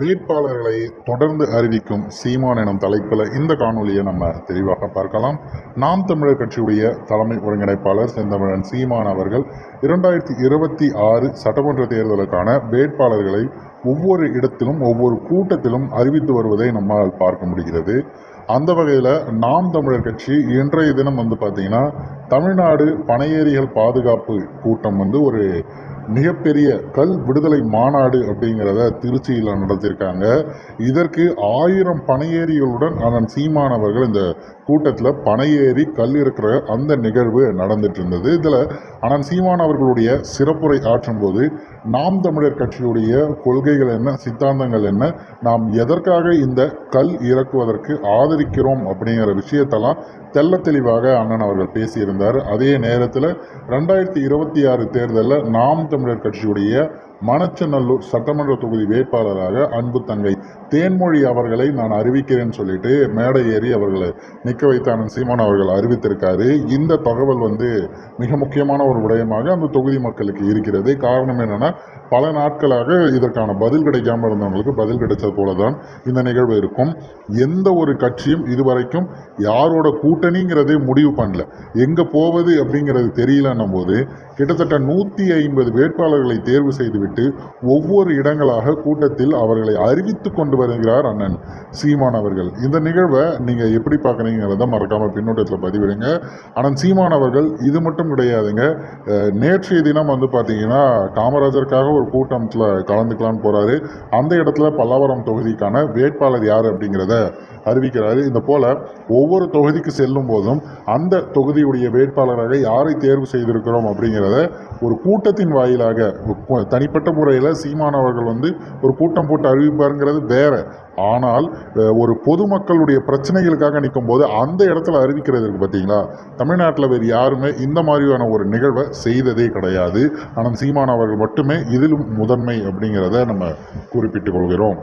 வேட்பாளர்களை தொடர்ந்து அறிவிக்கும் சீமான் எனும் தலைப்பில் இந்த காணொலியை நம்ம தெளிவாக பார்க்கலாம். நாம் தமிழர் கட்சியுடைய தலைமை ஒருங்கிணைப்பாளர் செந்தமிழன் சீமான் அவர்கள் இரண்டாயிரத்தி இருபத்தி ஆறு சட்டமன்ற தேர்தலுக்கான வேட்பாளர்களை ஒவ்வொரு இடத்திலும் ஒவ்வொரு கூட்டத்திலும் அறிவித்து வருவதை நம்மால் பார்க்க முடிகிறது. அந்த வகையில் நாம் தமிழர் கட்சி இன்றைய தினம் வந்து பார்த்திங்கன்னா தமிழ்நாடு பனையேரிகள் பாதுகாப்பு கூட்டம் வந்து ஒரு மிகப்பெரிய கல் விடுதலை மாநாடு அப்படிங்கிறத திருச்சியில் நடத்தியிருக்காங்க. இதற்கு ஆயிரம் பனையேறிகளுடன் அதன் சீமானவர்கள் இந்த கூட்டத்தில் பனையேறி கல் இருக்கிற அந்த நிகழ்வு நடந்துட்டு இருந்தது. இதில் அண்ணன் சீமான் அவர்களுடைய சிறப்புரை ஆற்றும் போது நாம் தமிழர் கட்சியுடைய கொள்கைகள் என்ன சித்தாந்தங்கள் என்ன நாம் எதற்காக இந்த கல் இறக்குவதற்கு ஆதரிக்கிறோம் அப்படிங்கிற விஷயத்தெல்லாம் தெள்ள தெளிவாக அண்ணன் அவர்கள் பேசியிருந்தார். அதே நேரத்தில் ரெண்டாயிரத்தி இருபத்தி ஆறு தேர்தலில் நாம் தமிழர் கட்சியுடைய மணச்சநல்லூர் சட்டமன்ற தொகுதி வேட்பாளராக அன்பு தங்கை தேன்மொழி அவர்களை நான் அறிவிக்கிறேன்னு சொல்லிட்டு மேடை ஏறி அவர்களை நிற்க வைத்த சீமான் அவர்கள் அறிவித்திருக்காரு. இந்த தகவல் வந்து மிக முக்கியமான ஒரு விடயமாக அந்த தொகுதி மக்களுக்கு இருக்கிறது. காரணம் என்னென்னா பல நாட்களாக இதற்கான பதில் கிடைக்காம இருந்தவங்களுக்கு பதில் கிடைச்சது போல தான் இந்த நிகழ்வு இருக்கும். எந்த ஒரு கட்சியும் இதுவரைக்கும் யாரோட கூட்டணிங்கிறதே முடிவு பண்ணல. எங்கே போவது அப்படிங்கிறது தெரியலன்னும் போது கிட்டத்தட்ட நூற்றி ஐம்பது வேட்பாளர்களை தேர்வு செய்துவிட்டு ஒவ்வொரு இடங்களாக கூட்டத்தில் அவர்களை அறிவித்து கொண்டு வருகிறார் அண்ணன் சீமான் அவர்கள். இந்த நிகழ்வை நீங்கள் எப்படி பார்க்குறீங்கிறத மறக்காமல் பின்னோட்டத்தில் பதிவிடுங்க. ஆனால் சீமான் அவர்கள் இது மட்டும் கிடையாதுங்க. நேற்றைய தினம் வந்து பார்த்தீங்கன்னா காமராஜருக்காக ஒரு கூட்டத்தில் கலந்துக்கலான்னு போகிறாரு அந்த இடத்துல பல்லாவரம் தொகுதிக்கான வேட்பாளர் யார் அப்படிங்கிறத அறிவிக்கிறார். இந்த போல ஒவ்வொரு தொகுதிக்கு செல்லும் போதும் அந்த தொகுதியுடைய வேட்பாளராக யாரை தேர்வு செய்திருக்கிறோம் அப்படிங்கிறத ஒரு கூட்டத்தின் வாயிலாக தனிப்பட்ட முறையில் சீமான் அவர்கள் வந்து ஒரு கூட்டம் போட்டு அறிவிப்பாருங்கிறது வேற. ஆனால் ஒரு பொதுமக்களுடைய பிரச்சனைகளுக்காக நிற்கும் போது அந்த இடத்துல அறிவிக்கிறதுக்கு பார்த்தீங்களா தமிழ்நாட்டில் வேறு யாருமே இந்த மாதிரியான ஒரு நிகழ்வை செய்ததே கிடையாது. ஆனால் சீமான் அவர்கள் மட்டுமே இதிலும் முதன்மை அப்படிங்கிறத நம்ம குறிப்பிட்டுக் கொள்கிறோம்.